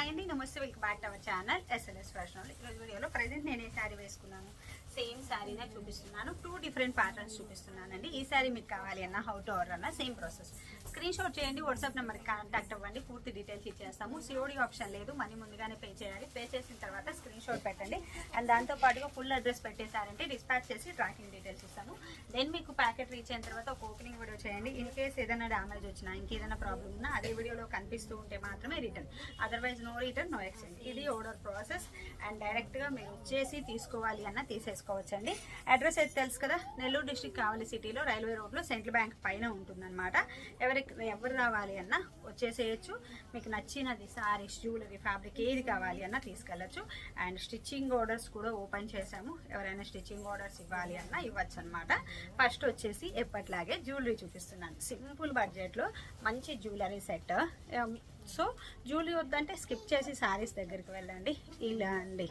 Hi అండి నమస్తే welcome back to our channel SLS fashion ఈరోజు వీడియోలో ప్రజెంట్ నేను ఏ శారీ వేసుకున్నాను సేమ్ శారీనే చూపిస్తున్నాను. టూ డిఫరెంట్ ప్యాటర్న్స్ చూపిస్తున్నానండి. ఈ శారీ మీకు కావాలి అన్న హౌ టు ఆర్డర్ అన్న సేమ్ ప్రాసెస్ స్క్రీన్ షాట్ చేయండి వాట్సాప్ నెంబర్కి కాంటాక్ట్ అవ్వండి. పూర్తి డీటెయిల్స్ ఇచ్చేస్తాము. సిఓడి ఆప్షన్ లేదు. మనీ ముందుగానే పే చేయాలి. పే చేసిన తర్వాత స్క్రీన్ షాట్ పెట్టండి. అండ్ దాంతో పాటుగా ఫుల్ అడ్రస్ పెట్టేశారంటే డిస్పాచ్ చేసి ట్రాకింగ్ డీటెయిల్స్ ఇస్తాను. దెన్ మీకు ప్యాకెట్ రీచ్ అయిన తర్వాత ఒక ఓపెనింగ్ వీడియో చేయండి. ఇన్ కేస్ ఏదైనా డ్యామేజ్ వచ్చినా ఇంకేదైనా ప్రాబ్లం ఉన్నా అదే వీడియోలో కనిపిస్తూ ఉంటే మాత్రమే return otherwise no return no exchange. ఇది ఆర్డర్ ప్రాసెస్ అండ్ డైరెక్ట్గా మీరు వచ్చేసి తీసుకోవాలి అన్న తీసేసుకోవచ్చండి. అడ్రస్ అయితే తెలుసు కదా? నెల్లూరు డిస్టిక్ కావాలి సిటీలో రైల్వే రోడ్లో సెంట్రల్ బ్యాంక్ పైన ఉంటుందన్నమాట. ఎవరికి ఎవరు రావాలి అన్నా వచ్చేసేయచ్చు. మీకు నచ్చినది సారీస్ జ్యువెలరీ ఫ్యాబ్రిక్ ఏది కావాలి అన్నా తీసుకెళ్ళచ్చు. అండ్ స్టిచ్చింగ్ ఆర్డర్స్ కూడా ఓపెన్ చేసాము ఎవరైనా స్టిచ్చింగ్ ఆర్డర్స్ ఇవ్వాలి అన్నా ఇవ్వచ్చు అనమాట ఫస్ట్ వచ్చేసి ఎప్పట్లాగే జ్యువెలరీ చూపిస్తున్నాను. సింపుల్ బడ్జెట్లో మంచి జ్యువెలరీ సెట్ సో జ్యువెలరీ వద్దంటే స్కిప్ చేసి శారీస్ దగ్గరికి వెళ్ళండి. ఇలా అండి.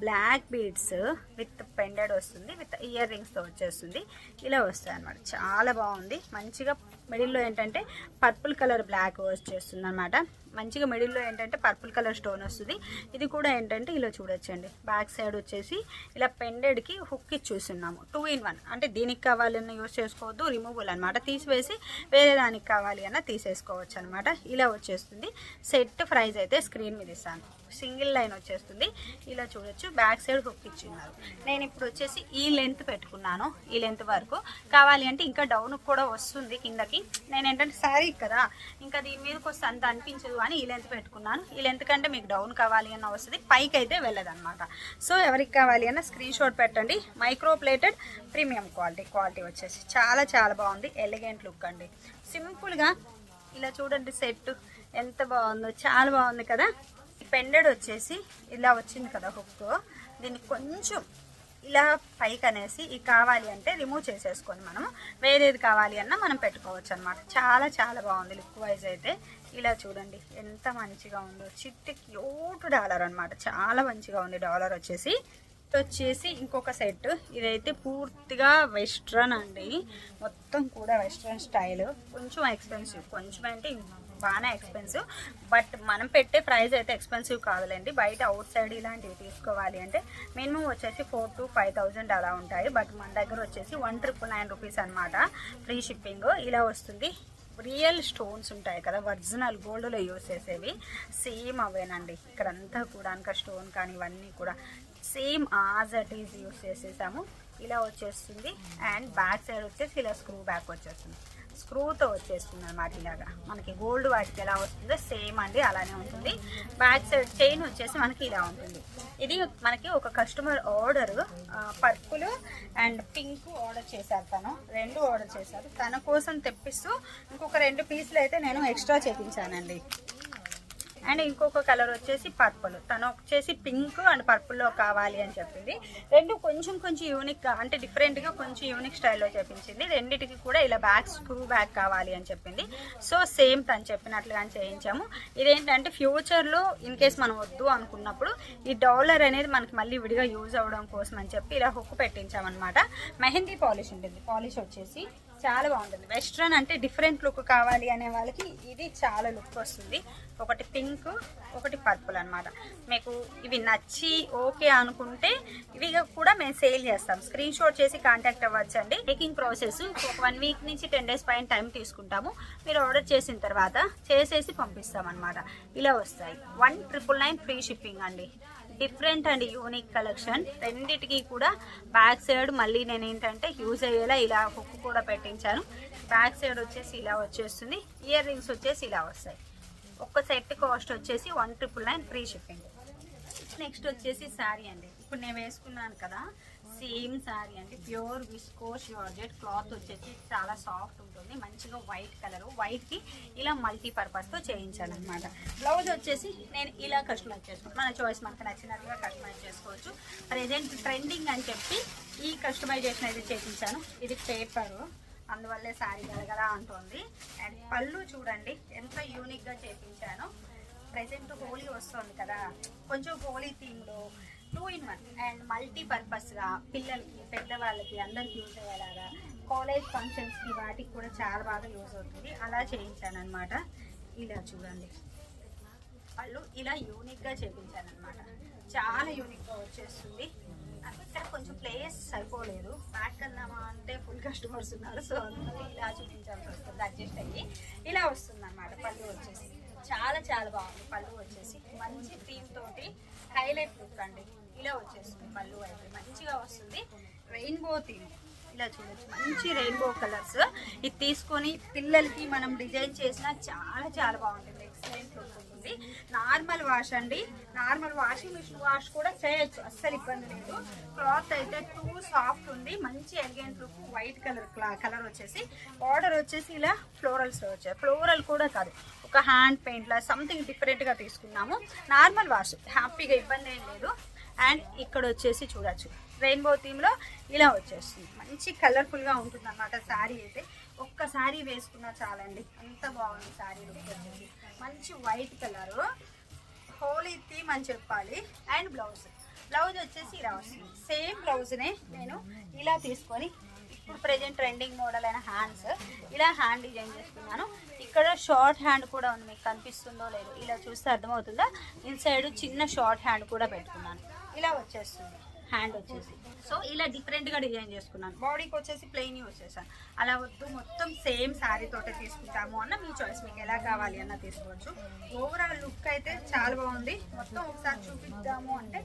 బ్లాక్ బీడ్స్ విత్ పెండెడ్ వస్తుంది విత్ ఇయర్ రింగ్స్తో వచ్చేస్తుంది. ఇలా వస్తాయి అనమాట చాలా బాగుంది. మంచిగా మిడిల్లో ఏంటంటే పర్పుల్ కలర్ బ్లాక్ వచ్చేస్తుంది అనమాట మంచిగా మిడిల్లో ఏంటంటే పర్పుల్ కలర్ స్టోన్ వస్తుంది. ఇది కూడా ఏంటంటే ఇలా చూడొచ్చండి. బ్యాక్ సైడ్ వచ్చేసి ఇలా పెండెడ్కి హుక్ ఇచ్చి చూస్తున్నాము. Two in one. అంటే దీనికి కావాలన్నా యూస్ చేసుకోవద్దు రిమూవల్ అనమాట తీసివేసి వేరే దానికి కావాలి అన్న తీసేసుకోవచ్చు అనమాట ఇలా వచ్చేస్తుంది. సెట్ ప్రైస్ అయితే స్క్రీన్ మీద ఇస్తాను. సింగిల్ లైన్ వచ్చేస్తుంది. ఇలా చూడొచ్చు. బ్యాక్ సైడ్ హుక్ ఇచ్చిన్నారు. నేను ఇప్పుడు వచ్చేసి ఈ లెంత్ పెట్టుకున్నాను ఈ లెంత్ వరకు. కావాలి అంటే ఇంకా డౌన్ కూడా వస్తుంది కిందకి. నేను ఏంటంటే శారీ కదా ఇంకా దీని మీదకి వస్తే అంత అనిపించదు. అని ఈ లెంత్ పెట్టుకున్నాను. ఈ లెంత్ కంటే మీకు డౌన్ కావాలి అన్న వస్తుంది పైకి అయితే వెళ్ళదన్నమాట. సో ఎవరికి కావాలి అన్న స్క్రీన్ షాట్ పెట్టండి. Micro plated premium quality quality వచ్చేసి చాలా చాలా బాగుంది. ఎలిగెంట్ లుక్ అండి. సింపుల్గా ఇలా చూడండి సెట్ ఎంత బాగుందో. చాలా బాగుంది కదా. పెండెడ్ వచ్చేసి ఇలా వచ్చింది కదా హుక్ దీన్ని కొంచెం ఇలా పైకి అనేసి ఇది కావాలి అంటే రిమూవ్ చేసేసుకొని మనం వేరేది కావాలి అన్న మనం పెట్టుకోవచ్చు అనమాట చాలా చాలా బాగుంది లుక్ వైజ్ అయితే. ఇలా చూడండి ఎంత మంచిగా ఉందో. చిట్టి క్యూట్ డాలర్ అనమాట చాలా మంచిగా ఉంది డాలర్ వచ్చేసి. వచ్చేసి ఇంకొక సెట్. ఇదైతే పూర్తిగా వెస్ట్రన్ అండి. మొత్తం కూడా వెస్ట్రన్ స్టైల్. కొంచెం ఎక్స్పెన్సివ్. కొంచెం అంటే బాగానే ఎక్స్పెన్సివ్ బట్ మనం పెట్టే ప్రైస్ అయితే ఎక్స్పెన్సివ్ కాదులేండి. బయట అవుట్ సైడ్ ఇలాంటివి తీసుకోవాలి అంటే మినిమం వచ్చేసి ఫోర్ టు ఫైవ్ థౌజండ్ అలా ఉంటాయి. బట్ మన దగ్గర వచ్చేసి వన్ ట్రిపుల్ నైన్ రూపీస్ అనమాట ఫ్రీ షిప్పింగ్ ఇలా వస్తుంది. రియల్ స్టోన్స్ ఉంటాయి కదా ఒరిజినల్ గోల్డ్లో యూస్ చేసేవి. సేమ్ అవేనండి. ఇక్కడంతా కూడా ఇంకా స్టోన్ కానీ ఇవన్నీ కూడా same as it is use చేసేసాము. ఇలా వచ్చేస్తుంది. అండ్ బ్యాక్ సైడ్ వచ్చేసి ఇలా స్క్రూ బ్యాక్ వచ్చేస్తుంది. స్క్రూతో వచ్చేస్తుంది అనమాట ఇలాగా. మనకి గోల్డ్ వాటికి ఎలా వస్తుందో సేమ్ అండి అలానే ఉంటుంది. బ్యాక్ సైడ్ చైన్ వచ్చేసి మనకి ఇలా ఉంటుంది. ఇది మనకి ఒక customer order purple and pink order చేశారు తను. రెండు ఆర్డర్ చేశారు. తన కోసం తెప్పిస్తూ ఇంకొక రెండు పీసులు అయితే నేను ఎక్స్ట్రా చేపించానండి. అండ్ ఇంకొక కలర్ వచ్చేసి పర్పుల్. తను వచ్చేసి పింక్ అండ్ పర్పుల్లో కావాలి అని చెప్పింది. రెండు కొంచెం కొంచెం యూనిక్ అంటే డిఫరెంట్గా కొంచెం యూనిక్ స్టైల్లో చెప్పించింది. రెండింటికి కూడా ఇలా బ్యాక్ స్క్రూ బ్యాక్ కావాలి అని చెప్పింది. సో సేమ్ తను చెప్పినట్లుగానే చేయించాము. ఇదేంటంటే ఫ్యూచర్లో ఇన్ కేస్ మనం వద్దు అనుకున్నప్పుడు ఈ డాలర్ అనేది మనకి మళ్ళీ విడిగా యూజ్ అవ్వడం కోసం అని చెప్పి ఇలా హుక్ పెట్టించామన్నమాట. మెహందీ పాలిష్ ఉంటుంది. పాలిష్ వచ్చేసి చాలా బాగుంటుంది. వెస్ట్రన్ అంటే డిఫరెంట్ లుక్ కావాలి అనే వాళ్ళకి ఇది చాలా లుక్ వస్తుంది. ఒకటి పింక్ ఒకటి పర్పుల్ అనమాట మీకు ఇవి నచ్చి ఓకే అనుకుంటే ఇవి కూడా మేము సేల్ చేస్తాం. స్క్రీన్ షాట్ చేసి కాంటాక్ట్ అవ్వచ్చండి. మేకింగ్ ప్రాసెస్ ఒక వన్ వీక్ నుంచి టెన్ డేస్ పైన టైం తీసుకుంటాము. మీరు ఆర్డర్ చేసిన తర్వాత చేసేసి పంపిస్తాం అనమాట ఇలా వస్తాయి. One triple nine free shipping అండి. Different and unique collection. రెండిటికి కూడా బ్యాక్ సైడ్ మళ్ళీ నేను ఏంటంటే యూజ్ అయ్యేలా ఇలా హుక్ కూడా పెట్టించాను. బ్యాక్ సైడ్ వచ్చేసి ఇలా వచ్చేస్తుంది. ఇయర్ రింగ్స్ వచ్చేసి ఇలా వస్తాయి. ఒక్క సెట్ కాస్ట్ వచ్చేసి one triple nine free shipping. Next వచ్చేసి శారీ అండి. ఇప్పుడు నేను వేసుకున్నాను కదా సేమ్ శారీ అండి. ప్యూర్ విస్కో షార్జెట్ క్లాత్ వచ్చేసి చాలా సాఫ్ట్ ఉంటుంది. మంచిగా వైట్ కలర్. వైట్కి ఇలా మల్టీ పర్పస్తో చేయించాను అనమాట బ్లౌజ్ వచ్చేసి నేను ఇలా కస్టమైజ్ చేసుకుంటాను మన చాయిస్ మనకు నచ్చినట్టుగా కస్టమైజ్ చేసుకోవచ్చు. ప్రజెంట్ ట్రెండింగ్ అని చెప్పి ఈ కస్టమైజేషన్ అయితే చేయించాను. ఇది పేపరు అందువల్లే శారీ గలగల అంటుంది. అండ్ పళ్ళు చూడండి ఎంత యూనిక్గా చేయించాను. ప్రజెంట్ హోలీ వస్తుంది కదా. కొంచెం హోలీ థీమ్లో టూ ఇన్ వన్ అండ్ మల్టీపర్పస్గా పిల్లలకి పెద్దవాళ్ళకి అందరికి యూజ్ అయ్యేలాగా కాలేజ్ ఫంక్షన్స్కి వాటికి కూడా చాలా బాగా యూజ్ అవుతుంది. అలా చేయించాను అనమాట ఇలా చూడండి. వాళ్ళు ఇలా యూనిక్గా చేయించాను అనమాట చాలా యూనిక్గా వచ్చేస్తుంది. నాకు ఇక్కడ కొంచెం ప్లేస్ సరిపోలేదు. బ్యాక్ అందామా అంటే ఫుల్ కస్టమర్స్ ఉన్నారు. సో ఇలా చూపించాల్సి వస్తుంది. అడ్జస్ట్ అయ్యి ఇలా వస్తుంది అనమాట పళ్ళు వచ్చేసి. చాలా చాలా బాగుంది. పళ్ళు వచ్చేసి. మంచి థీమ్ తోటి హైలైట్ లుక్ అండి. ఇలా వచ్చేస్తుంది పళ్ళు అయితే. మంచిగా వస్తుంది. రెయిన్బో థీమ్ ఇలా చూడొచ్చు. మంచి రెయిన్బో కలర్స్ ఇది తీసుకొని పిల్లలకి మనం డిజైన్ చేసినా చాలా చాలా బాగుంటుంది. ఎక్సలెంట్ లుక్ ఉంటుంది నార్మల్ వాష్ అండి. నార్మల్ వాషింగ్ మిషన్ వాష్ కూడా చేయొచ్చు. అస్సలు ఇబ్బంది లేదు. క్లాత్ అయితే టూ సాఫ్ట్ ఉంది. మంచి elegant look white colour colour వచ్చేసి బార్డర్ వచ్చేసి ఇలా ఫ్లోరల్స్ వచ్చాయి ఫ్లోరల్ కూడా కాదు. ఒక హ్యాండ్ పెయింట్లా సంథింగ్ డిఫరెంట్గా తీసుకున్నాము. నార్మల్ వాష్ హ్యాపీగా ఇబ్బంది ఏం లేదు. అండ్ ఇక్కడ వచ్చేసి చూడొచ్చు. రెయిన్బో థీమ్లో ఇలా వచ్చేస్తుంది. మంచి కలర్ఫుల్గా ఉంటుంది అన్నమాట శారీ అయితే. ఒక్క శారీ వేసుకున్నా చాలండి. అంత బాగుంది శారీ వచ్చేసి. మంచి వైట్ కలరు హోలీ థీమ్ అని చెప్పాలి. అండ్ బ్లౌజ్ బ్లౌజ్ వచ్చేసి ఇలా వస్తుంది. సేమ్ బ్లౌజ్నే నేను ఇలా తీసుకొని ఇప్పుడు ప్రెజెంట్ ట్రెండింగ్ మోడల్ అయిన హ్యాండ్స్ ఇలా హ్యాండ్ డిజైన్ చేసుకున్నాను ఇక్కడ షార్ట్ హ్యాండ్ కూడా ఉంది. మీకు కనిపిస్తుందో లేదో ఇలా చూస్తే అర్థమవుతుందా? ఇన్సైడ్ చిన్న షార్ట్ హ్యాండ్ కూడా పెట్టుకున్నాను. ఇలా వచ్చేస్తుంది. హ్యాండ్ వచ్చేసి. సో ఇలా డిఫరెంట్గా డిజైన్ చేసుకున్నాను. బాడీకి వచ్చేసి ప్లెయిన్ వచ్చేసాను. అలా వద్దు. మొత్తం సేమ్ శారీ తోటే తీసుకుంటాము అన్న మీ చాయిస్ మీకు ఎలా కావాలి అన్న తీసుకోవచ్చు. ఓవరాల్ లుక్ అయితే చాలా బాగుంది. మొత్తం ఒకసారి చూపిద్దాము అంటే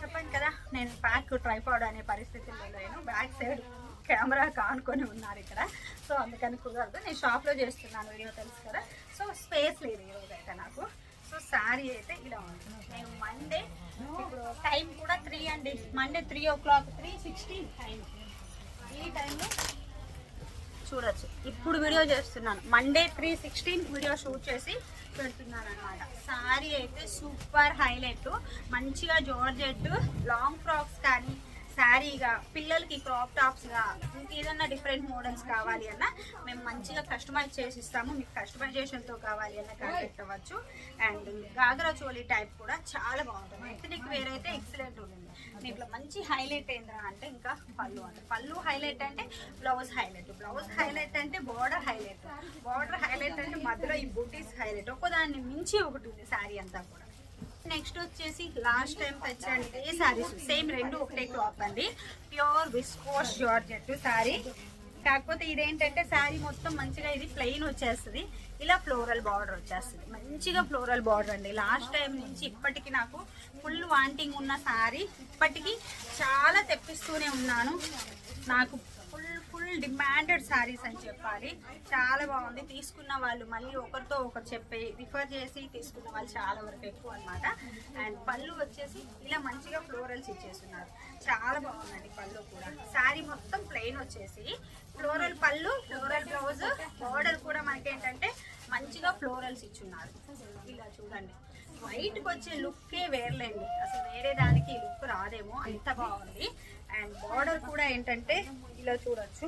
చెప్పాను కదా నేను ప్యాక్ ట్రైపాడ్ అనే పరిస్థితుల్లో లేను. బ్యాక్ సైడ్ కెమెరా కానుకొని ఉన్నారు ఇక్కడ. సో అందుకని కుదరదు. నేను షాప్లో చేస్తున్నాను వీడియో తెలుసు కదా. సో స్పేస్ లేదు ఈరోజు అయితే నాకు. సో శారీ అయితే ఇలా ఉంది. నేను మండే ఇప్పుడు టైం కూడా త్రీ అండి. Monday three o'clock three sixteen time ఈ టైంలో చూడొచ్చు. ఇప్పుడు వీడియో చేస్తున్నాను. Monday three sixteen video shoot చేసి పెడుతున్నాను అనమాట శారీ అయితే సూపర్ హైలైట్ మంచిగా జార్జెట్ లాంగ్ ఫ్రాక్స్ కానీ శారీగా పిల్లలకి క్రాప్ టాప్స్గా ఏదన్నా డిఫరెంట్ మోడల్స్ కావాలి అన్న మేము మంచిగా కస్టమైజ్ చేసి ఇస్తాము మీకు కస్టమైజేషన్తో కావాలి అన్న కాంటాక్ట్ అవ్వచ్చు. అండ్ గాగరా చోలీ టైప్ కూడా చాలా బాగుంటుంది. ఎథనిక్ వేర్ అయితే ఎక్సలెంట్ ఉంటుంది. దీంట్లో మంచి హైలైట్ ఏంద్రా అంటే ఇంకా పళ్ళు అంటే. పళ్ళు హైలైట్ అంటే బ్లౌజ్ హైలైట్ బ్లౌజ్ హైలైట్ అంటే బార్డర్ హైలైట్ బార్డర్ హైలైట్ అంటే మధ్యలో ఈ బూటీస్ హైలైట్ ఒక్కదాన్ని మించి ఒకటి ఉంది శారీ అంతా కూడా. నెక్స్ట్ వచ్చేసి లాస్ట్ టైం తెచ్చాను ఇదే సేమ్ రెండు ఒకటే క్లాత్ అండి. Pure viscose georgette sari. కాకపోతే ఇదేంటంటే శారీ మొత్తం మంచిగా ఇది ప్లెయిన్ వచ్చేస్తుంది. ఇలా ఫ్లోరల్ బార్డర్ వచ్చేస్తుంది. మంచిగా ఫ్లోరల్ బార్డర్ అండి. లాస్ట్ టైం నుంచి ఇప్పటికి నాకు ఫుల్ వాంటింగ్ ఉన్న శారీ ఇప్పటికీ చాలా తెప్పిస్తూనే ఉన్నాను. నాకు ఫుల్ డిమాండెడ్ శారీస్ అని చెప్పాలి. చాలా బాగుంది. తీసుకున్న వాళ్ళు మళ్ళీ ఒకరితో ఒకరు చెప్పి రిఫర్ చేసి తీసుకున్న వాళ్ళు చాలా వరకు ఎక్కువ అనమాట అండ్ పళ్ళు వచ్చేసి ఇలా మంచిగా ఫ్లోరల్స్ ఇచ్చేస్తున్నారు. చాలా బాగుందండి పళ్ళు కూడా. శారీ మొత్తం ప్లెయిన్ వచ్చేసి. ఫ్లోరల్ పళ్ళు ఫ్లోరల్ బ్లౌజ్ బార్డర్ కూడా మనకి ఏంటంటే మంచిగా ఫ్లోరల్స్ ఇచ్చున్నారు. ఇలా చూడండి. వైట్కి వచ్చే లుక్కే వేర్లేండి. అసలు వేరే దానికి లుక్ రాదేమో. అంత బాగుంది. అండ్ బార్డర్ కూడా ఏంటంటే ఇలా చూడొచ్చు.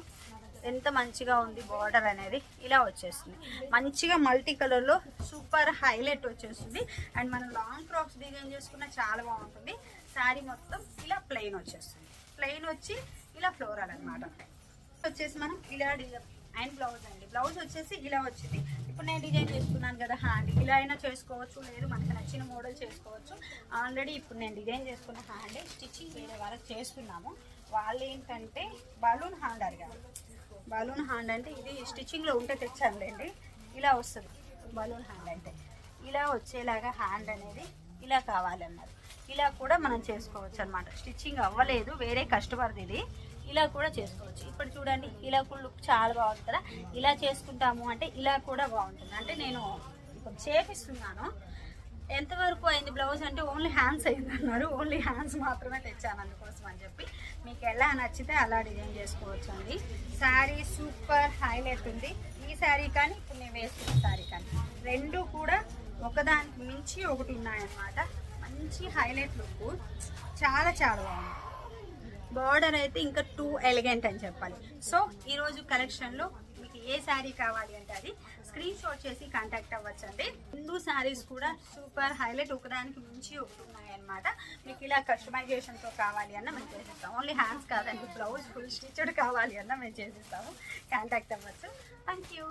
ఎంత మంచిగా ఉంది బార్డర్ అనేది. ఇలా వచ్చేస్తుంది. మంచిగా మల్టీ కలర్లో సూపర్ హైలైట్ వచ్చేస్తుంది. అండ్ మనం లాంగ్ ఫ్రాక్స్ డిజైన్ చేసుకున్న చాలా బాగుంటుంది. శారీ మొత్తం ఇలా ప్లెయిన్ వచ్చేస్తుంది. ప్లెయిన్ వచ్చి ఇలా ఫ్లోరల్ అనమాట వచ్చేసి మనం ఇలా డిజైన్ అండ్ బ్లౌజ్ అండి. బ్లౌజ్ వచ్చేసి ఇలా వచ్చింది. ఇప్పుడు నేను డిజైన్ చేసుకున్నాను కదా హ్యాండ్ ఇలా అయినా చేసుకోవచ్చు లేదు మనకు నచ్చిన మోడల్ చేసుకోవచ్చు. ఆల్రెడీ ఇప్పుడు నేను డిజైన్ చేసుకున్న హ్యాండ్ స్టిచ్చింగ్ వేరే వాళ్ళకి చేస్తున్నాము. వాళ్ళు ఏంటంటే బలూన్ హ్యాండ్ అడిగారు బలూన్ హ్యాండ్ అంటే ఇది స్టిచ్చింగ్లో ఉంటే తెచ్చానులేండి. ఇలా వస్తుంది. బలూన్ హ్యాండ్ అంటే. ఇలా వచ్చేలాగా హ్యాండ్ అనేది ఇలా కావాలన్నారు ఇలా కూడా మనం చేసుకోవచ్చు అనమాట స్టిచ్చింగ్ అవ్వలేదు వేరే కస్టమర్ది ఇది. ఇలా కూడా చేసుకోవచ్చు. ఇప్పుడు చూడండి ఇలా కూడా లుక్ చాలా బాగుంది కదా. ఇలా చేసుకుంటాము అంటే ఇలా కూడా బాగుంటుంది. అంటే నేను ఇప్పుడు చేపిస్తున్నాను. ఎంతవరకు అయింది బ్లౌజ్ అంటే ఓన్లీ హ్యాండ్స్ అయింది అన్నారు. ఓన్లీ హ్యాండ్స్ మాత్రమే తెచ్చాను అందుకోసం అని చెప్పి. మీకు ఎలా నచ్చితే అలా డిజైన్ చేసుకోవచ్చు అండి. శారీ సూపర్ హైలైట్ ఉంది. ఈ శారీ కానీ ఇప్పుడు నేను వేసుకున్న శారీ కానీ. రెండు కూడా ఒకదానికి మించి ఒకటి ఉన్నాయన్నమాట. మంచి హైలైట్ లుక్. చాలా చాలా బాగుంది. బార్డర్ అయితే ఇంకా టూ ఎలిగెంట్ అని చెప్పాలి. సో ఈరోజు కలెక్షన్లో మీకు ఏ శారీ కావాలి అంటే అది స్క్రీన్ షాట్ చేసి కాంటాక్ట్ అవ్వచ్చండి. రెండు శారీస్ కూడా సూపర్ హైలైట్ ఒకదానికి మించి ఒకటి ఉన్నాయన్నమాట. మీకు ఇలా కస్టమైజేషన్తో కావాలి అన్న మేము చేసిస్తాం. ఓన్లీ హ్యాండ్స్ కాదండి బ్లౌజ్ ఫుల్ స్టిచ్డ్ కావాలి అన్న మేము చేసిస్తాము. కాంటాక్ట్ అవ్వచ్చు. Thank you